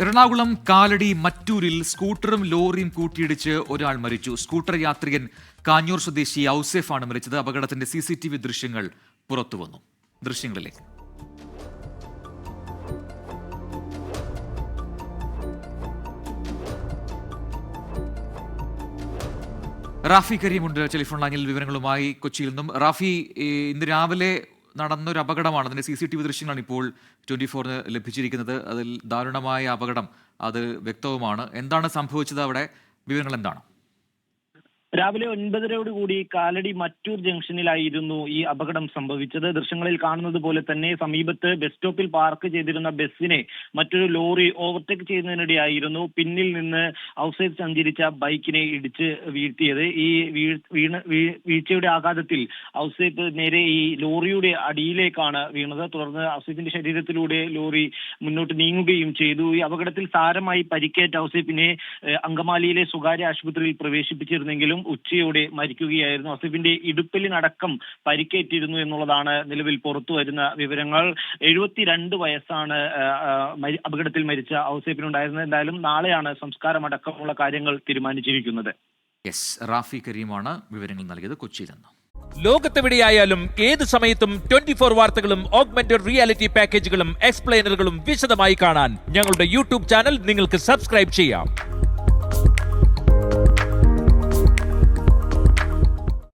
എറണാകുളം കാലടി മറ്റൂരിൽ സ്കൂട്ടറും ലോറിയും കൂട്ടിയിടിച്ച് ഒരാൾ മരിച്ചു. സ്കൂട്ടർ യാത്രികൻ കാഞ്ഞൂർ സ്വദേശി ഔസേഫാണ് മരിച്ചത്. അപകടത്തിന്റെ സി സി ടി വി ദൃശ്യങ്ങൾ പുറത്തുവന്നു. ദൃശ്യങ്ങളിലേക്ക്. റാഫി കരീമുണ്ട്. ടെലിഫോൺ ലൈനിൽ വിവരങ്ങളുമായി കൊച്ചിയിൽ നിന്നും. റാഫി ഇന്ന് രാവിലെ നടന്നൊരു അപകടമാണ്. അതിന്റെ സി സി ടി വി ദൃശ്യങ്ങളാണ് ഇപ്പോൾ ട്വന്റി ഫോറിന് ലഭിച്ചിരിക്കുന്നത്. അതിൽ ദാരുണമായ അപകടം അത് വ്യക്തവുമാണ്. എന്താണ് സംഭവിച്ചത് അവിടെ? വിവരങ്ങൾ എന്താണ്? രാവിലെ ഒൻപതരയോട് കൂടി കാലടി മറ്റൂർ ജംഗ്ഷനിലായിരുന്നു ഈ അപകടം സംഭവിച്ചത്. ദൃശ്യങ്ങളിൽ കാണുന്നത് പോലെ തന്നെ സമീപത്ത് ബസ് സ്റ്റോപ്പിൽ പാർക്ക് ചെയ്തിരുന്ന ബസ്സിനെ മറ്റൊരു ലോറി ഓവർടേക്ക് ചെയ്യുന്നതിനിടെയായിരുന്നു പിന്നിൽ നിന്ന് ഔട്ട്സൈഡ് സഞ്ചരിച്ച ബൈക്കിനെ ഇടിച്ച് വീഴ്ത്തിയത്. ഈ വീണ വീഴ്ചയുടെ ആഘാതത്തിൽ ഔസേപ്പ് നേരെ ഈ ലോറിയുടെ അടിയിലേക്കാണ് വീണത്. തുടർന്ന് ഔസൈഫിന്റെ ശരീരത്തിലൂടെ ലോറി മുന്നോട്ട് നീങ്ങുകയും ചെയ്തു. ഈ അപകടത്തിൽ സാരമായി പരിക്കേറ്റ ഔസൈഫിനെ അങ്കമാലിയിലെ സ്വകാര്യ ആശുപത്രിയിൽ പ്രവേശിപ്പിച്ചിരുന്നെങ്കിലും ഉച്ചയോടെ മരിക്കുകയായിരുന്നു. അസിഫിന്റെ ഇടുപ്പലിനടക്കം പരിക്കേറ്റിരുന്നു എന്നുള്ളതാണ് നിലവിൽ പുറത്തു വരുന്ന വിവരങ്ങൾ. എഴുപത്തിരണ്ട് വയസ്സാണ് അപകടത്തിൽ മരിച്ച ഔസേപ്പിനുണ്ടായിരുന്നത്. എന്തായാലും നാളെയാണ് സംസ്കാരമടക്കമുള്ള കാര്യങ്ങൾ തീരുമാനിച്ചിരിക്കുന്നത്. എസ് റാഫി കരീമാണ് വിവരങ്ങൾ നൽകിയത് കൊച്ചിയിൽ നിന്ന്. ലോകത്തെവിടെയായാലും ഏത് സമയത്തും ട്വന്റി ഫോർ വാർത്തകളും ഓഗ്മെന്റഡ് റിയാലിറ്റി പാക്കേജുകളും എക്സ്പ്ലെയിനറുകളും വിശദമായി കാണാൻ ഞങ്ങളുടെ യൂട്യൂബ് ചാനൽ നിങ്ങൾക്ക് സബ്സ്ക്രൈബ് ചെയ്യാം.